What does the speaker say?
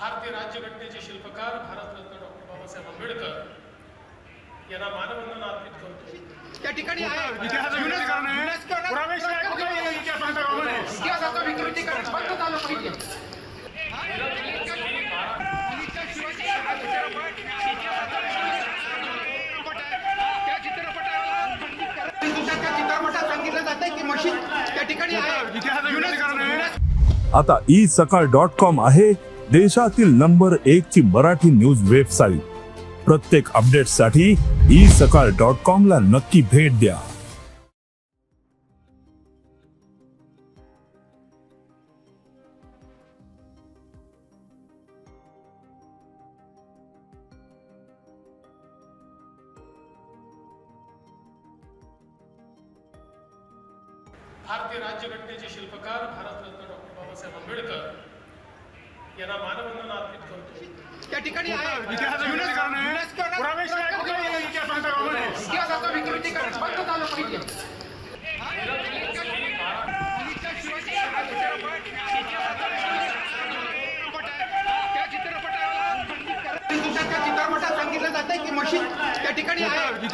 भारतीय राज्यघटनेचे शिल्पकार भारतरत्न डॉक्टर बाबासाहेब आंबेडकर यांना मानवंदना अर्पित करतो. त्या ठिकाणी सांगितलं जातंय की मशीन त्या ठिकाणी आहे. इतिहासाचं विकृतीकरण आहे. युनेस्को- आता ई सकाळ डॉट कॉम आहे. देशातील नंबर एक ची मराठी न्यूज़ वेबसाईट. प्रत्येक अपडेटसाठी ई सकाळ डॉट कॉम ला नक्की भेट द्या. भारतीय राज्यघटनेचे शिल्पकार भारतरत्न डॉक्टर बाबासाहेब आंबेडकर यांना मानवंदना अर्पित करतो. त्या ठिकाणी इतिहासाचा विकृतीकरण. बंद झालं पाहिजे. चित्रपटाला सांगितलं जात आहे की मशीन त्या ठिकाणी आहे.